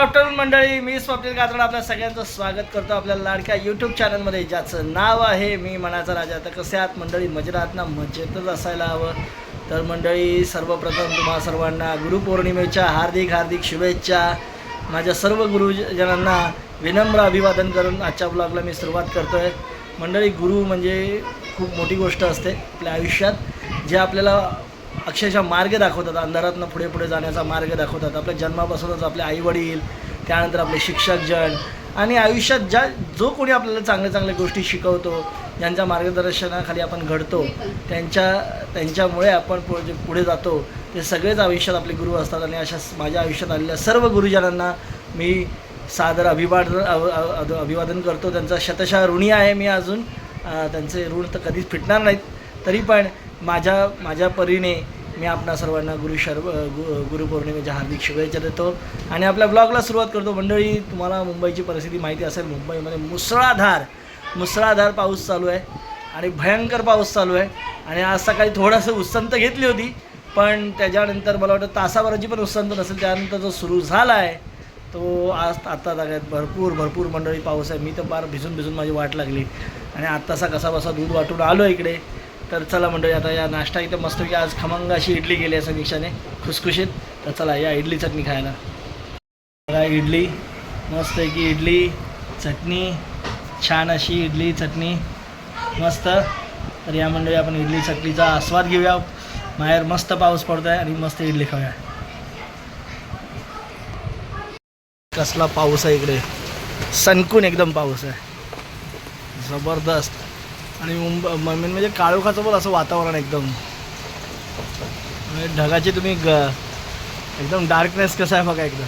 Afternoon मंडळी मी स्वप्नील कात्रड आपल्या सगळ्यांचं स्वागत करतो आपल्या लाडक्या यूट्यूब चॅनलमध्ये ज्याचं नाव आहे मी मनाचा राजा तर कसे आहात मंडळी मजेत ना मजेतच असायला हवं. तर मंडळी सर्वप्रथम तुम्हा सर्वांना गुरुपौर्णिमेच्या हार्दिक हार्दिक शुभेच्छा. माझ्या सर्व गुरुजनांना विनम्र अभिवादन करून आजच्या ब्लॉगला मी सुरुवात करतो आहे मंडळी गुरु म्हणजे खूप मोठी गोष्ट असते आपल्या आयुष्यात. जे आपल्याला अक्षरशः मार्ग दाखवतात अंधारातनं पुढे पुढे जाण्याचा मार्ग दाखवतात. आपल्या जन्मापासूनच आपले आईवडील त्यानंतर आपले शिक्षकजन आणि आयुष्यात ज्या जो कोणी आपल्याला चांगल्या चांगल्या गोष्टी शिकवतो ज्यांच्या मार्गदर्शनाखाली आपण घडतो त्यांच्या त्यांच्यामुळे आपण पुढे पुढे जातो ते सगळेच आयुष्यात आपले गुरु असतात आणि अशा माझ्या आयुष्यात आलेल्या सर्व गुरुजनांना मी सादर अभिवादन अभिवादन करतो. त्यांचा शतशः ऋणी आहे मी अजून. त्यांचे ऋण तर कधीच फिटणार नाहीत. तरी पण माझ्या माझ्या परीने मी आपणा सर्वांना गुरु शर्व गु गुरुपौर्णिमेच्या हार्दिक शुभेच्छा देतो. आणि आपल्या ब्लॉगला सुरुवात करतो. मंडळी तुम्हाला मुंबईची परिस्थिती माहिती असेल मुंबईमध्ये मुसळाधार मुसळाधार पाऊस चालू आहे आणि भयंकर पाऊस चालू आहे. आणि आज सकाळी थोडंसं उत्संत घेतली होती पण त्याच्यानंतर मला वाटतं तासाभराची पण उत्संत नसेल. त्यानंतर जो सुरू झाला आहे तो आज आत्ता जागेत भरपूर भरपूर मंडळी पाऊस आहे. मी तर फार भिजून भिजून माझी वाट लागली. आणि आत्तासा कसा बसा दूध वाटून आलो इकडे. तर चला मंडळी आता या नाश्ता इथं मस्त की आज खमंग अशी इडली गेली आहे समीक्षाने खुसखुशीत. तर चला या इडली चटणी खायला. बघा इडली मस्त आहे की इडली चटणी छान अशी इडली चटणी मस्त. तर या मंडळी आपण इडली चटणीचा आस्वाद घेऊया. बाहेर मस्त पाऊस पडतो आहे आणि मस्त इडली खाऊया. कसला पाऊस आहे इकडे. सनकून एकदम पाऊस आहे. जबरदस्त. आणि मुंबई मेन म्हणजे काळोखाचं पण असं वातावरण एकदम. म्हणजे ढगाची तुम्ही ग एकदम डार्कनेस कसं आहे बघा एकदम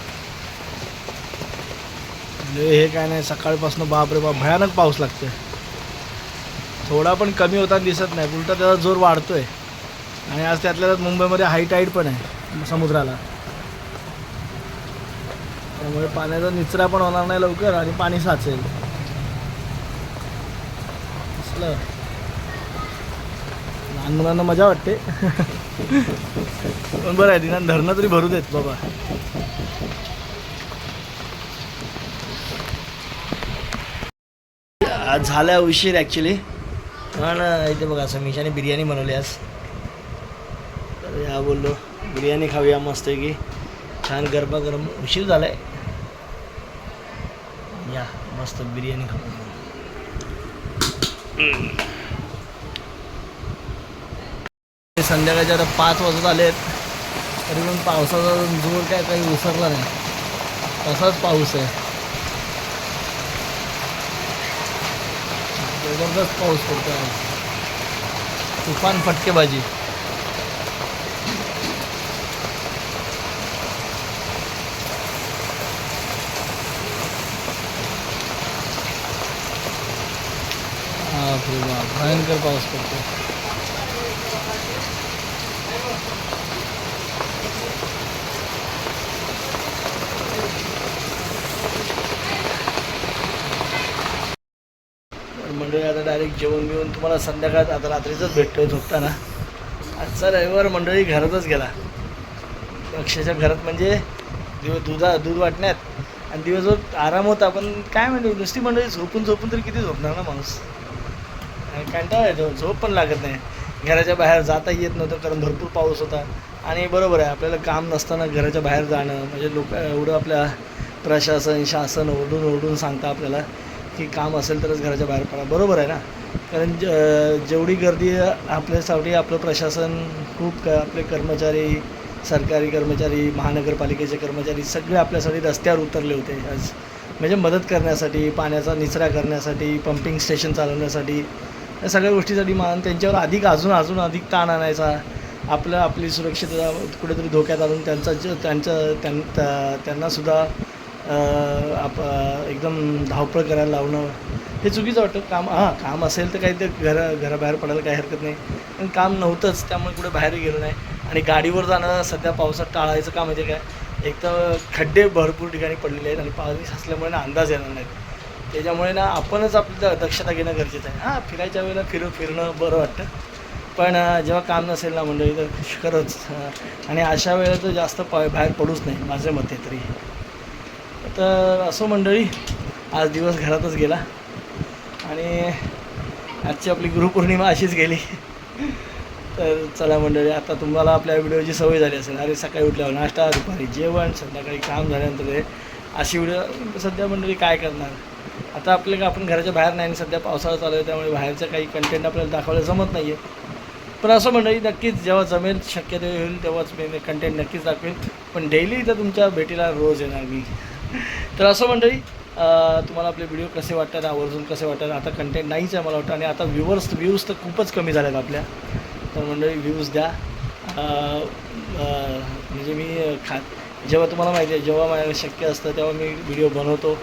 म्हणजे हे काय नाही सकाळपासून बाप रे बाप भयानक पाऊस लागतोय. थोडा पण कमी होताना दिसत नाही उलटा त्याचा जोर वाढतोय. आणि आज त्यातल्या त्यात मुंबईमध्ये हाय टाईट पण आहे समुद्राला. त्यामुळे पाण्याचा निचरा पण होणार नाही लवकर आणि पाणी साचेल. असलं लहान मुलांना मजा वाटते. पण बरं आहे दिनान धरणं तरी भरू देत बाबा. आज झाला उशीर ॲक्च्युली पण इथे बघा समीशाने बिर्याणी बनवली आज. तर या बोललो बिर्याणी खाऊया मस्त की छान गरबा गरम उशीर झालाय. या मस्त बिर्याणी खाऊ संध्याकाळच्या आता पाच वाजत आलेत. तरी पण पावसाचा जोर काय काही उसरला नाही. तसाच पाऊस आहे. जबरदस्त पाऊस पडतो आहे तुफान फटकेबाजी. बापरे बाप भयंकर पाऊस पडतो मंडळी आता डायरेक्ट जेवण बिवून तुम्हाला संध्याकाळात आता रात्रीचंच भेटतोय झोपताना. आजचा रविवार मंडळी घरातच गेला. अक्षरशः घरात म्हणजे दिवस दुधा दूध वाटण्यात. आणि दिवसभर आराम होता पण काय म्हणजे नुसती मंडळी झोपून झोपून तरी किती झोपणार ना माणूस? कंटाळा येतो झोप पण लागत नाही. घराच्या बाहेर जाता येत नव्हतं कारण भरपूर पाऊस होता. आणि बरोबर आहे आपल्याला काम नसताना घराच्या बाहेर जाणं म्हणजे लोक एवढं आपल्या प्रशासन शासन ओरडून ओरडून सांगतं आपल्याला की काम असेल तरच घराच्या बाहेर पडा. बरोबर आहे ना? कारण ज जेवढी गर्दी आपल्यासाठी आपलं प्रशासन खूप क आपले कर्मचारी सरकारी कर्मचारी महानगरपालिकेचे कर्मचारी सगळे आपल्यासाठी रस्त्यावर उतरले होते आज. म्हणजे मदत करण्यासाठी पाण्याचा निचरा करण्यासाठी पंपिंग स्टेशन चालवण्यासाठी या सगळ्या गोष्टीसाठी मान त्यांच्यावर अधिक अजून अजून अधिक ताण आणायचा. आपलं आपली सुरक्षितता कुठेतरी धोक्यात आणून त्यांचा ज त्यांचं त्यां त्यांनासुद्धा आप एकदम धावपळ करायला लावणं. हे चुकीचं वाटतं. काम हां काम असेल तर काही ते घरा घराबाहेर पडायला काही हरकत नाही. पण काम नव्हतंच त्यामुळे कुठे बाहेर गेलं नाही. आणि गाडीवर जाणं सध्या पावसात टाळायचं काम म्हणजे काय? एक तर खड्डे भरपूर ठिकाणी पडलेले आहेत आणि पाणी असल्यामुळे अंदाज येणार नाहीत. त्याच्यामुळे ना आपणच आपली दक्षता घेणं गरजेचं आहे. हां फिरायच्या वेळेला फिरू फिरणं बरं वाटतं. पण जेव्हा काम नसेल ना मंडळी तर खरंच आणि अशा वेळेला तर जास्त प बाहेर पडूच नाही माझे मते तरी. तर असो मंडळी आज दिवस घरातच गेला. आणि आजची आपली गुरुपौर्णिमा अशीच गेली. तर चला मंडळी आता तुम्हाला आपल्या व्हिडिओची सवय झाली असेल. अरे सकाळी उठल्यावर नाश्ता दुपारी जेवण संध्याकाळी काम झाल्यानंतर अशी व्हिडिओ सध्या मंडळी काय करणार? आता आपल्याला आपण घराच्या बाहेर नाही आणि सध्या पावसाळा चालू आहे त्यामुळे बाहेरचं काही कंटेंट आपल्याला दाखवायला जमत नाही आहे पण असं मंडळी नक्कीच जेव्हा जमेल शक्यतो होईल तेव्हाच मी कंटेंट नक्कीच दाखवेल पण डेली इथं तुमच्या भेटीला रोज येणार मी. तर असं मंडळी तुम्हाला आपले व्हिडिओ कसे वाटतात आवर्जून कसे वाटतात आता कंटेंट नाहीच आहे मला वाटतं आणि आता व्ह्यूवर्स व्ह्यूज तर खूपच कमी झाल्यात आपल्या. तर मंडळी व्ह्यूज द्या. म्हणजे मी खा जेव्हा तुम्हाला माहिती आहे जेव्हा माझ्याकडे शक्य असतं तेव्हा मी व्हिडिओ बनवतो.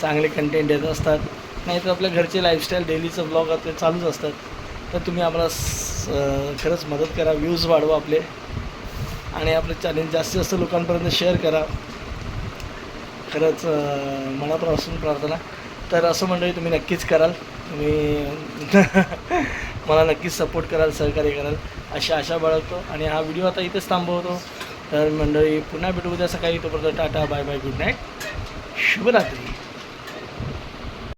चांगले कंटेंट येत असतात. नाहीतर आपल्या घरचे लाईफस्टाईल डेलीचं ब्लॉग आपले चालूच असतात. तर तुम्ही आम्हाला स- खरंच मदत करा व्ह्यूज वाढवा आपले. आणि आपले चॅलेंज जास्तीत जास्त लोकांपर्यंत शेअर करा. खरंच मनापासून प्रार्थना. तर असं मंडळी तुम्ही नक्कीच कराल. तुम्ही मला नक्कीच सपोर्ट कराल सहकार्य कराल. अशी आशा बाळगतो. आणि हा व्हिडिओ आता इथेच थांबवतो. तर मंडळी पुन्हा भेटू उद्या सकाळी. तोपर्यंत tata bye bye good night शुभरात्री.